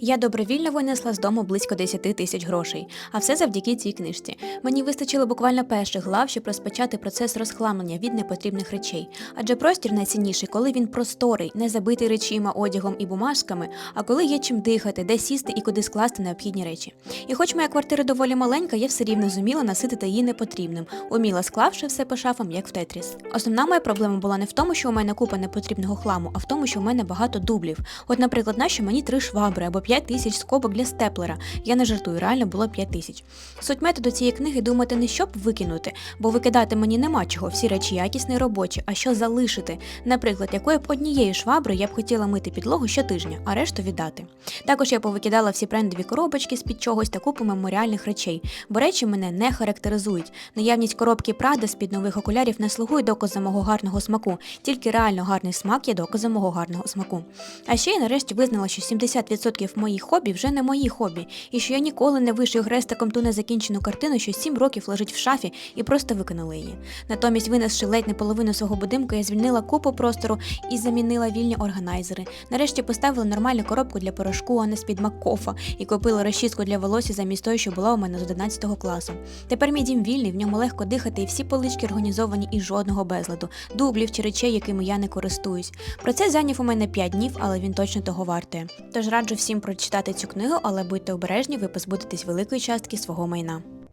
Я добровільно винесла з дому близько 10 тисяч грошей, а все завдяки цій книжці. Мені вистачило буквально перших глав, щоб розпочати процес розхламлення від непотрібних речей. Адже простір найцінніший, коли він просторий, не забитий речима, одягом і бумажками, а коли є чим дихати, де сісти і куди скласти необхідні речі. І хоч моя квартира доволі маленька, я все рівно зуміла наситити її непотрібним, уміла склавши все по шафам, як в тетріс. Основна моя проблема була не в тому, що у мене купа непотрібного хламу, а в тому, що у мене багато дублів. От, наприклад, нащо мені три швабри або 5 тисяч скобок для степлера. Я не жартую, реально було 5 тисяч. Суть методу цієї книги думати не щоб викинути, бо викидати мені нема чого, всі речі якісні і робочі, а що залишити. Наприклад, якою б однією швабри я б хотіла мити підлогу щотижня, а решту віддати. Також я повикидала всі брендові коробочки з-під чогось та купу меморіальних речей, бо речі мене не характеризують. Наявність коробки Прада з-під нових окулярів не слугує доказом мого гарного смаку, тільки реально гарний смак є доказом мого гарного смаку. А ще я нарешті визнала, що 70% моїх хобі вже не мої хобі, і що я ніколи не вишив хрестиком ту незакінчену картину, що 7 років лежить в шафі і просто викинула її. Натомість, винесши ледь не половину свого будинку, я звільнила купу простору і замінила вільні органайзери. Нарешті поставила нормальну коробку для порошку, а не з-під Маккофа, і купила розчіску для волосся замість тої, що була у мене з 11 класу. Тепер мій дім вільний, в ньому легко дихати, і всі полички організовані і жодного безладу, дублів чи речей, якими я не користуюсь. Процес зайняв у мене 5 днів, але він точно того вартує. Тож раджу всім прочитати цю книгу, але будьте обережні, ви позбудетесь великої частки свого майна.